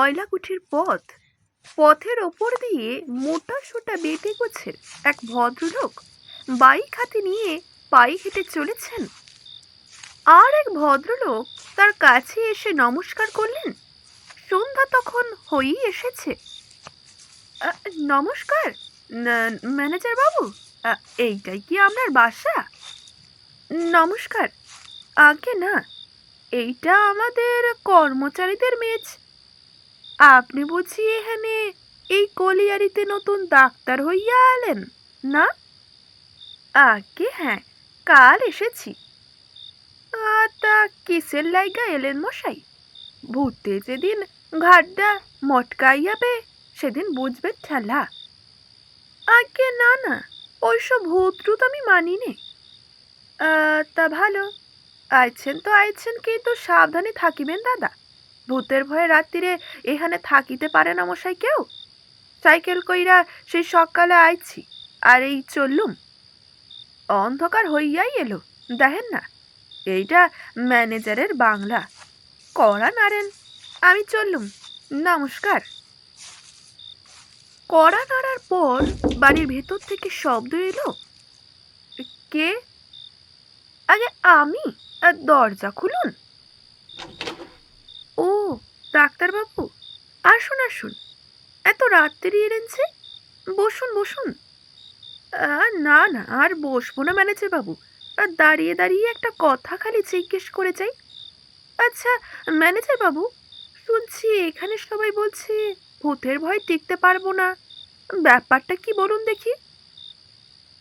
কয়লা কুঠির পথ। পথের ওপর দিয়ে মোটা সোটা বেটে গোছের এক ভদ্রলোক বাইক হাতে নিয়ে পায়ে হেঁটে চলেছেন। আর এক ভদ্রলোক তার কাছে এসে নমস্কার করলেন। সন্ধ্যা তখন হয়েই এসেছে। নমস্কার ম্যানেজার বাবু এইটাই কি আপনার বাসা? নমস্কার, আগে না, এইটা আমাদের কর্মচারীদের মেজ। আপনি বুঝি এখানে এই কলিয়ারিতে নতুন ডাক্তার হইয়া এলেন, না? আগে হ্যাঁ কাল এসেছি। তা কিসের লাইগা এলেন মশাই? ভূতে যেদিন ঘাটটা মটকাইয়াবে, সেদিন বুঝবে ঠেলা। আগে না না, ওইসব টুত আমি মানি নে তা ভালো। আইছেন তো আইছেন, কিন্তু সাবধানে থাকিবেন, দাদা। ভূতের ভয়ে রাত্রিরে এখানে থাকিতে পারে না মশাই কেউ? সাইকেল কইরা সেই সকালে আইছি, আর এই চললুম। অন্ধকার হইয়াই এলো, দেখেন না, এইটা ম্যানেজারের বাংলা। কড়া নাড়েন, আমি চললুম, নমস্কার। কড়া নাড়ার পর বাড়ির ভেতর থেকে শব্দ এলো কে? আগে আমি দরজা খুলুন। ডাক্তারবাবু আসুন আসুন। এত রাত্রি এলেনছে বসুন বসুন। না না আর বসবো না ম্যানেজার বাবু আর দাঁড়িয়ে দাঁড়িয়ে একটা কথা খালি জিজ্ঞেস করে যাই। আচ্ছা ম্যানেজার বাবু শুনছি এখানে সবাই বলছে ভূতের ভয় টিকতে পারব না। ব্যাপারটা কি বলুন দেখি।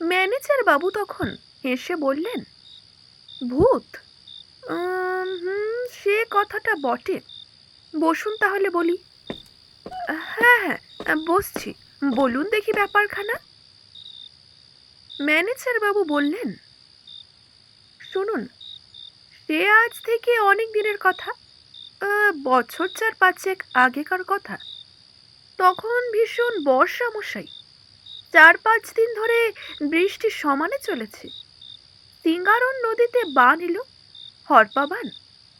ম্যানেজার বাবু তখন হেসে বললেন ভূত? হুম, সে কথাটা বটে। বসুন তাহলে বলি। হ্যাঁ হ্যাঁ বসছি। বলুন দেখি ব্যাপারখানা। ম্যানেজার বাবু বললেন, শুনুন, সে আজ থেকে অনেক দিনের কথা। বছর চার পাঁচেক আগেকার কথা। তখন ভীষণ বর্ষা মশাই। চার পাঁচ দিন ধরে বৃষ্টি সমানে চলেছে। সিঙ্গারন নদীতে বান এলো। হরপা বান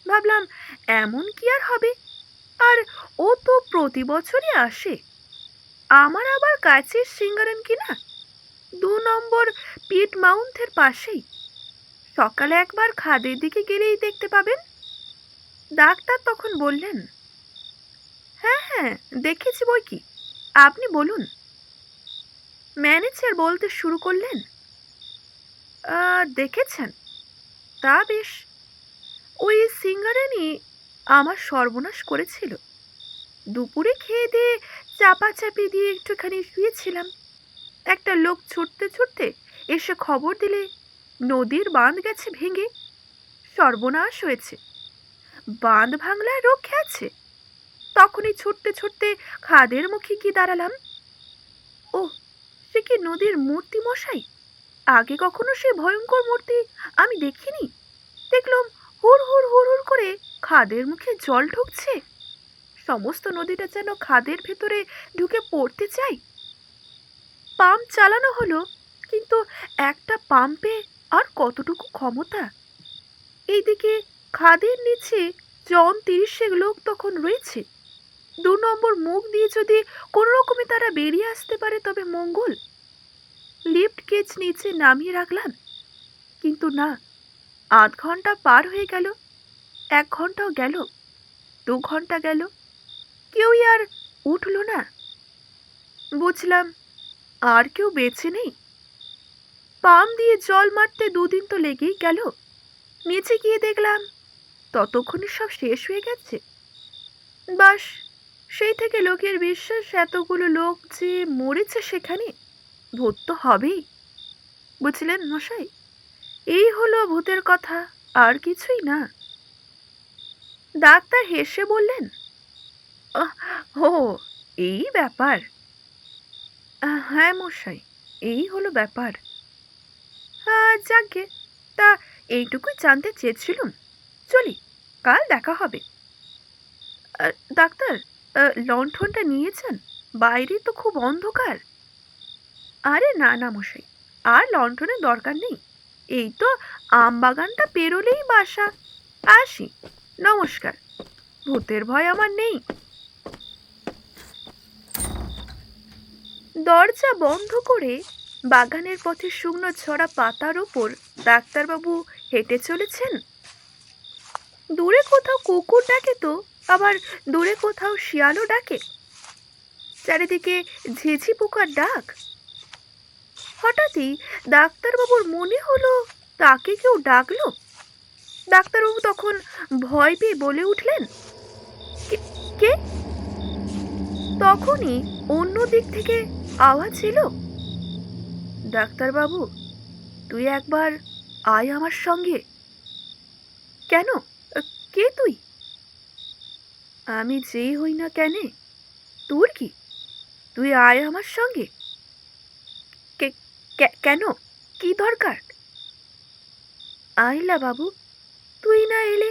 ভাবলাম, এমন কি আর হবে? আর ও তো প্রতি বছরই আসে। আমার আবার কাছের সিঙ্গারন কিনা? দু নম্বর পিট মাউন্টের পাশেই। সকালে একবার খাদের দিকে গেলেই দেখতে পাবেন। ডাক্তার তখন বললেন হ্যাঁ হ্যাঁ দেখেছি বই কি। আপনি বলুন। ম্যানেজার বলতে শুরু করলেন দেখেছেন। তা বেশ। ওই সিঙ্গারানি আমার সর্বনাশ করেছিল। দুপুরে খেয়ে দিয়ে চাপাচাপি দিয়ে একটুখানি শুয়েছিলাম। একটা লোক ছুটতে ছুটতে এসে খবর দিলে নদীর বাঁধ গেছে ভেঙে। সর্বনাশ হয়েছে। বাঁধ ভাঙলায় রক্ষে আছে। তখনই ছুটতে ছুটতে খাদের মুখে কি দাঁড়ালাম। ও সে কি নদীর মূর্তি মশাই? আগে কখনো সে ভয়ঙ্কর মূর্তি আমি দেখিনি। দেখলাম হুড় হুড় হুড় হুড় করে খাদের মুখে জল ঢুকছে। সমস্ত নদীটা যেন খাদের ভেতরে ঢুকে পড়তে চাই। পাম্প চালানো হলো, কিন্তু একটা পাম্পে আর কতটুকু ক্ষমতা? এইদিকে খাদের নিচে জন তিরিশেক লোক তখন রয়েছে। দু নম্বর মুখ দিয়ে যদি কোনো রকমে তারা বেরিয়ে আসতে পারে, তবে মঙ্গল। লিফট কেচ নিচে নামিয়ে রাখলাম। কিন্তু না, আধ ঘণ্টা পার হয়ে গেল। এক ঘন্টাও গেল, দু ঘণ্টা গেল, কেউই আর উঠল না। বুঝলাম আর কেউ বেঁচে নেই। পাম দিয়ে জল মারতে দুদিন তো লেগেই গেল। নিচে গিয়ে দেখলাম ততক্ষণে সব শেষ হয়ে গেছে। বাস, সেই থেকে লোকের বিশ্বাস, এতগুলো লোক যে মরেছে সেখানে ভূত তো হবেই। বুঝলেন মশাই? এই হলো ভূতের কথা, আর কিছুই না। ডাক্তার হেসে বললেন "আহ, ও এই ব্যাপার। হ্যাঁ মশাই এই হলো ব্যাপার। যাকগে তা এইটুকুই জানতে চেয়েছিলুম। চলি কাল দেখা হবে। ডাক্তার লণ্ঠনটা নিয়েছেন? বাইরে তো খুব অন্ধকার। আরে না না মশাই আর লণ্ঠনের দরকার নেই। এই তো আম বাগানটা পেরোলেই বাসা। আসি। নমস্কার। ভূতের ভয় আমার নেই। দরজা বন্ধ করে বাগানের পথে শুকনো ছড়া পাতার ওপর ডাক্তারবাবু হেঁটে চলেছেন। দূরে কোথাও কুকুর ডাকে তো, আবার দূরে কোথাও শিয়ালও ডাকে। চারিদিকে ঝেঝি পোকার ডাক। হঠাৎই ডাক্তারবাবুর মনে হলো তাকে কেউ ডাকলো। ডাক্তারবাবু তখন ভয় পেয়ে বলে উঠলেন, "কে- তখনই অন্য দিক থেকে আওয়াজ ছিল ডাক্তারবাবু, তুই একবার আয় আমার সঙ্গে। কেন? কে তুই? আমি যেই হই না কেনে, তোর কি? তুই আয় আমার সঙ্গে। কেন? কি দরকার? আইলা বাবু তুই না এলে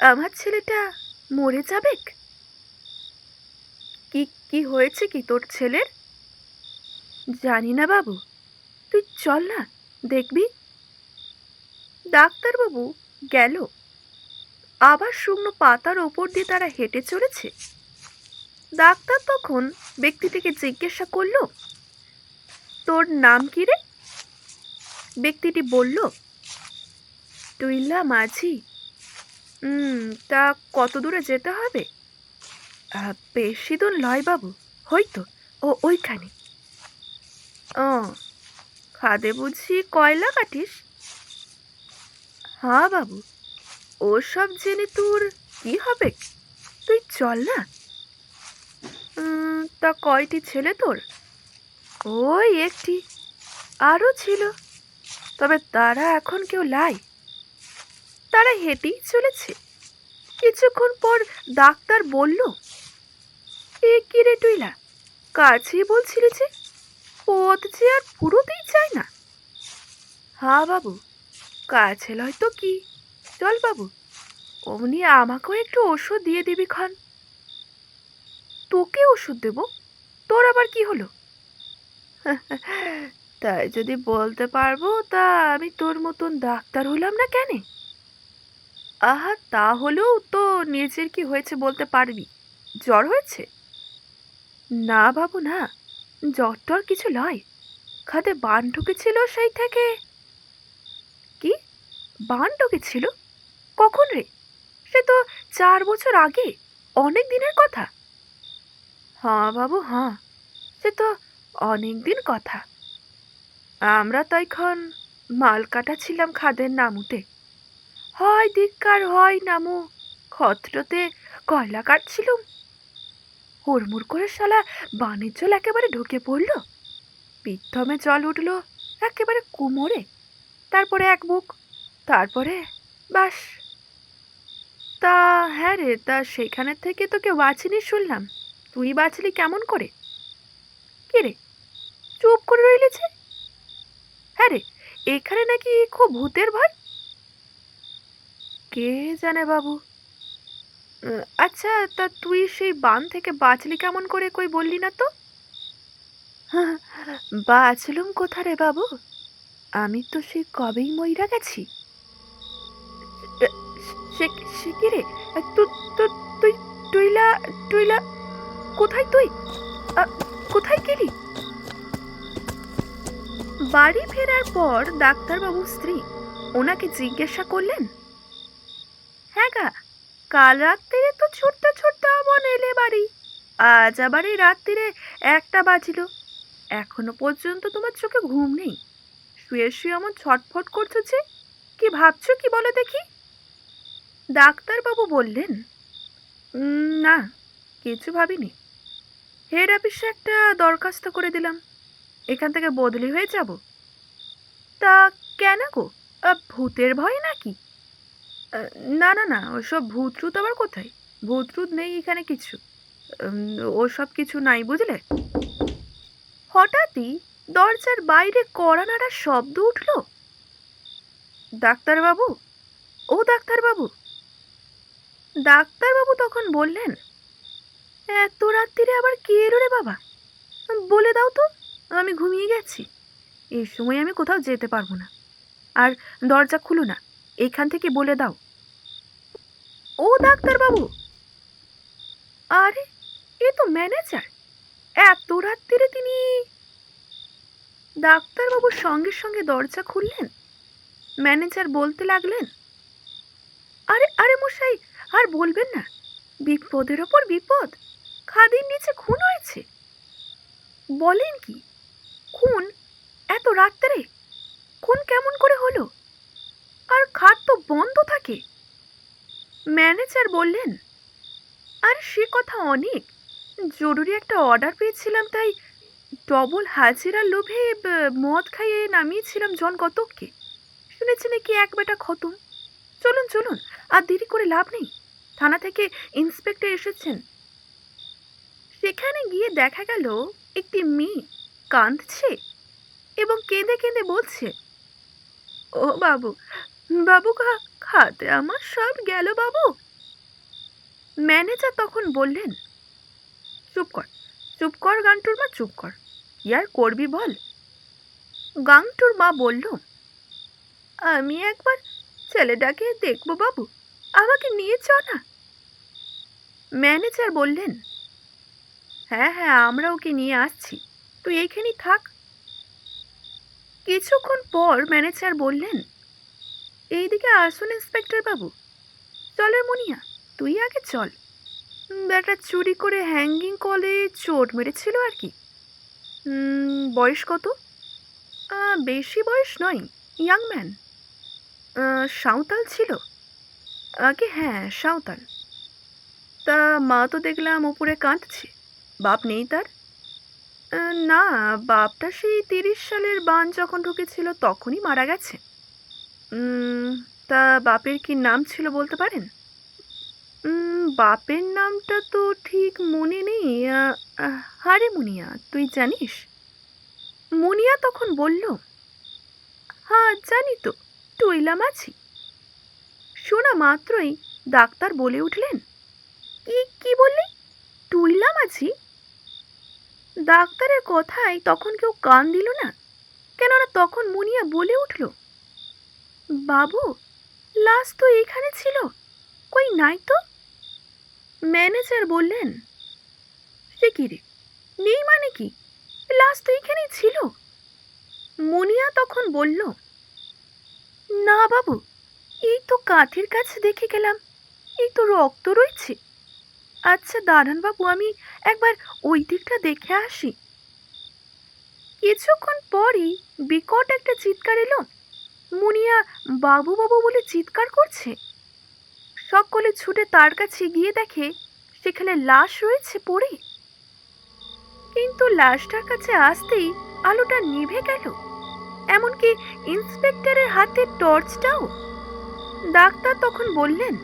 আমার ছেলেটা মরে যাবে কি কি হয়েছে কি তোর ছেলের? জানি না বাবু। তুই চল না, দেখবি? ডাক্তারবাবু গেল। আবার শুকনো পাতার ওপর দিয়ে তারা হেঁটে চলেছে। ডাক্তার তখন ব্যক্তিটিকে জিজ্ঞাসা করল, তোর নাম কি রে? ব্যক্তিটি বলল টুইল্লা মাঝি হুম, তা কত দূরে যেতে হবে? বেশি দূর লয় বাবু হয়তো ও ওইখানে। ও, খাদে বুঝি কয়লা কাটিস? হ্যাঁ বাবু, ওসব জেনে তোর কি হবে? তুই চল না। তা কয়টি ছেলে তোর? ওই একটি, আরও ছিল। তবে তারা এখন কেউ লাই। তারা হেঁটেই চলেছে। কিছুক্ষণ পর ডাক্তার বলল, এ কি রে টুইলা? কাছে বলছিলি যে পথ যে আর পুরোতেই চায় না। হ্যাঁ বাবু, কাছে লয় তো কি? চল বাবু, অমনি আমাকেও একটু ওষুধ দিয়ে দিবি খান। তোকে ওষুধ দেব? তোর আবার কি হলো? তাই যদি বলতে পারব তা আমি তোর মতন ডাক্তার হলাম না কেন? আহা তা হলেও তো নিজের কি হয়েছে বলতে পারবি? জ্বর হয়েছে? না বাবু, না। জ্বর টর কিছু লয় খাতে বান ঢুকেছিল সেই থেকে। কি? বান ঢুকেছিল? কখন রে? সে তো চার বছর আগে। অনেক দিনের কথা। হ্যাঁ বাবু হ্যাঁ। সে তো অনেক দিন কথা। আমরা তো এখন মাল কাটা ছিলাম খাদের নামুতে। হয় দিককার হয় নামু। খত্রতে কয়লা কাটছিলুম। হুড়মুড় করে শালা জল একেবারে ঢুকে পড়ল। পিত্তমে জল উঠল একেবারে কুমোরে। তারপরে এক বুক, তারপরে বাস। তা হ্যাঁ রে, তা সেখানে থেকে তো কেউ বাঁচিনি শুনলাম। তুই বাঁচলি কেমন করে? কে রে, চুপ করে রইলি যে? হ্যাঁ রে, এখানে নাকি খুব ভূতের ভয়? কে জানে বাবু? আচ্ছা তা তুই সেই বান থেকে বাঁচলি কেমন করে কই বললি না তো? বাঁচলুম কোথা রে বাবু? আমি তো সে কবেই মইরা গেছি। সে কি রে? তুই টুইলা টুইলা, কোথায় তুই? কোথায় গেলি? বাড়ি ফেরার পর ডাক্তারবাবু স্ত্রী ওনাকে জিজ্ঞাসা করলেন হ্যাঁ গা কাল রাত্রিরে তো ছুটতে ছুটতে আমন এলে বাড়ি। আজ আবার এই রাত্রিরে একটা বাজিল। এখনও পর্যন্ত তোমার চোখে ঘুম নেই। শুয়ে শুয়ে এমন ছটফট করছ যে, কি ভাবছ কি বলো দেখি। ডাক্তারবাবু বললেন না, কিছু ভাবিনি। হেড অফিসে একটা দরখাস্ত করে দিলাম। এখান থেকে বদলি হয়ে যাব। তা কেন গো? ভূতের ভয় নাকি? না না না, ওসব ভূত ট্রুত আবার কোথায়? ভূত ট্রুত নেই এখানে কিছু। ওসব কিছু নাই বুঝলে? হঠাৎই দরজার বাইরে কড়া নাড়ার শব্দ উঠল। ডাক্তারবাবু? ও ডাক্তারবাবু? ডাক্তারবাবু তখন বললেন, এত রাত্রিরে আবার কে এলো রে বাবা? বলে দাও তো, আমি ঘুমিয়ে গেছি। এই সময় আমি কোথাও যেতে পারব না। আর দরজা খুলো না। এখান থেকে বলে দাও। ও ডাক্তারবাবু! আরে, এ তো ম্যানেজার। এত রাত্রিরে তিনি ডাক্তারবাবু সঙ্গে সঙ্গে দরজা খুললেন? ম্যানেজার বলতে লাগলেন, আরে আরে মশাই, আর বলবেন না, বিপদের ওপর বিপদ, খাদির নিচে খুন হয়েছে। বলেন কি, খুন এত রাত্রে খুন কেমন করে হলো? আর খাট তো বন্ধ থাকে। ম্যানেজার বললেন, আর সে কথা অনেক। জরুরি একটা অর্ডার পেয়েছিলাম, তাই ডবল হাজিরার লোভে মদ খাইয়ে নামিয়েছিলাম জন কতককে। শুনেছি নাকি এক বেটা খতম। চলুন চলুন, আর দেরি করে লাভ নেই। থানা থেকে ইন্সপেক্টর এসেছেন। সেখানে গিয়ে দেখা গেল একটি মেয়ে কাঁদছে এবং কেঁদে কেঁদে বলছে, ও বাবু বাবু খা- খাতে আমার সব গেল বাবু। ম্যানেজার তখন বললেন, চুপ কর চুপ কর গান্টুর মা, চুপ কর আর করবি বল? গাংটুর মা বলল, আমি একবার ছেলেটাকে দেখব বাবু, আমাকে নিয়ে চ না। ম্যানেজার বললেন হ্যাঁ হ্যাঁ আমরা ওকে নিয়ে আসছি, তুই এইখানেই থাক। কিছুক্ষণ পর ম্যানেজার বললেন এইদিকে আসুন, ইন্সপেক্টর বাবু। চলের মুনিয়া, তুই আগে চল। ব্যাটা চুরি করে হ্যাঙ্গিং কলে চোট মেরেছিল আর কি। বয়স কত? বেশি বয়স নয় ইয়াং ম্যান সাঁওতাল ছিল? আগে হ্যাঁ সাঁওতাল। তা মা তো দেখলাম উপরে কাঁদছে, বাপ নেই তার? না, বাপটা সেই তিরিশ সালের বান যখন ঢুকেছিল তখনই মারা গেছে। তা বাপের কি নাম ছিল বলতে পারেন? বাপের নামটা তো ঠিক মনে নেই হারে মুনিয়া, তুই জানিস? মুনিয়া তখন বলল হ্যাঁ জানি তো টুইলা মাছি শোনা মাত্রই ডাক্তার বলে উঠলেন, কি কি বললি? টুইলা মাছি ডাক্তারের কথায় তখন কেউ কান দিল না, কেননা তখন মুনিয়া বলে উঠল বাবু, লাশ তো এখানে ছিল। কই নাই তো? ম্যানেজার বললেন, সে কি রে? নেই মানে কি? লাশ তো এখানেই ছিল। মুনিয়া তখন বলল, না বাবু, এই তো কাঁথের কাছে দেখে গেলাম। এই তো রক্ত রয়েছে। আচ্ছা দাঁড়ান বাবু, আমি একবার ওই দিকটা দেখে আসি। কিছুক্ষণ পরই বিকট একটা চিৎকার এলো। মুনিয়া বাবু বাবু বলে চিৎকার করছে। সকলে ছুটে তার কাছে গিয়ে দেখে সেখানে লাশ রয়েছে পড়ে। কিন্তু লাশটার কাছে আসতেই আলোটা নিভে গেল। এমনকি ইন্সপেক্টরের হাতে টর্চটাও। ডাক্তার তখন বললেন,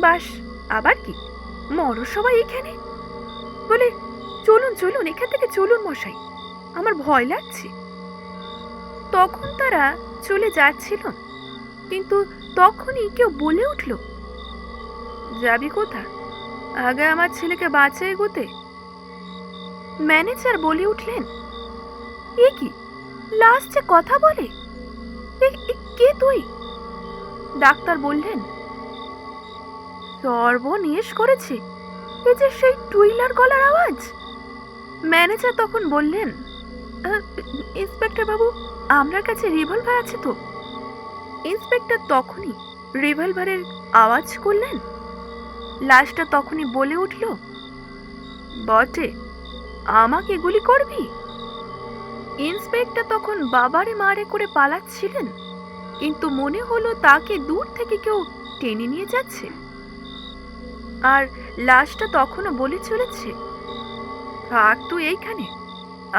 বাস, আবার কি? মরো সবাই এখানে? বলে, চলুন চলুন, এখান থেকে চলুন মশাই। আমার ভয় লাগছে। তখন তারা চলে যাচ্ছিল। কিন্তু তখনই কেউ বলে উঠল যাবি কোথা আগে আমার ছেলেকে বাঁচাই গোতে। ম্যানেজার বলে উঠলেন এ কি? লাস্ট কথা বলে? কে তুই? ডাক্তার বললেন সর্বনেশ করেছে। এ যে সেই টুইলার গলার আওয়াজ? ম্যানেজার তখন বললেন "আহ, ইন্সপেক্টর বাবু, আপনার কাছে রিভলভার আছে তো? ইন্সপেক্টর তখনই রিভলভারের আওয়াজ করলেন। লাশটা তখনই বলে উঠল, বটে, আমাকে গুলি করবি? ইন্সপেক্টর তখন বাবারে মারে করে পালাচ্ছিলেন, কিন্তু মনে হলো তাকে দূর থেকে কেউ টেনে নিয়ে যাচ্ছে। আর লাশটা তখনও বলে চলেছে, থাক তুই এইখানে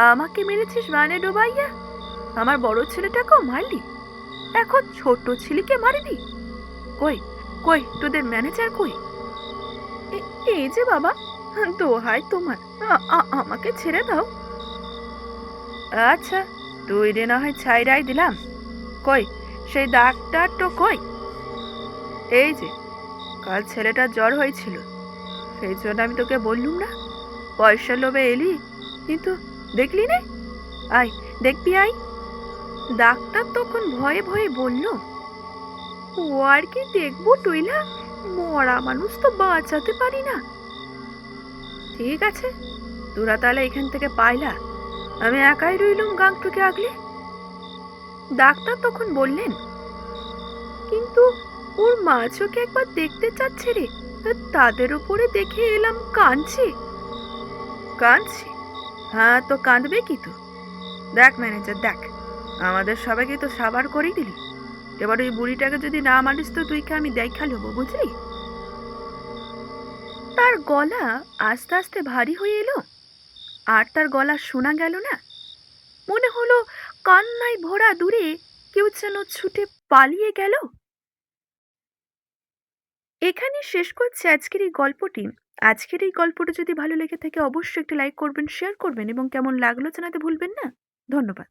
আমাকে মেরেছিস মানে ডোবাইয়া? আমার বড় ছেলেটাকেও মারলি? এখন ছোট ছেলেকে মারবি? কই কই, তোদের ম্যানেজার কই? এই যে বাবা, দোহাই তোমার আমাকে ছেড়ে দাও। আচ্ছা তুই রে না হয় ছাইরাই দিলাম। কই, সেই ডাক্তার তো কই? এই যে, কাল ছেলেটা জ্বর হয়েছিল, সেই জন্য আমি তোকে বললুম না। পয়সা লোভে এলি, কিন্তু দেখলি নে? আয়, দেখবি আয়। ডাক্তার তখন ভয়ে ভয়ে বলল, ও আর কি দেখব টুইলা? মরা মানুষ তো বাঁচাতে পারি না। ঠিক আছে, তোরা তাহলে এখান থেকে পাইলা। আমি একাই রইলুম গাংটুকে আগলে। ডাক্তার তখন বললেন, কিন্তু ওর মা চোখে একবার দেখতে চাচ্ছে রে? তাদের উপরে দেখে এলাম কাঁদছে। কাঁদছে? হ্যাঁ তো কাঁদবে কি তো? দেখ ম্যানেজার দেখ। আমাদের সবাইকে তো সাবার করেই দিলি। এবার ওই বুড়িটাকে যদি না মানিস তো তুইকে আমি দেখা নেব, বুঝলি? তার গলা আস্তে আস্তে ভারী হয়ে এলো, আর তার গলা শোনা গেল না। মনে হলো কান্নায় ভরা দূরে কেউ যেন ছুটে পালিয়ে গেল। এখানে শেষ করছে আজকের এই গল্পটি। আজকের এই গল্পটা যদি ভালো লেগে থাকে, অবশ্যই একটি লাইক করবেন, শেয়ার করবেন এবং কেমন লাগল জানাতে ভুলবেন না। ধন্যবাদ।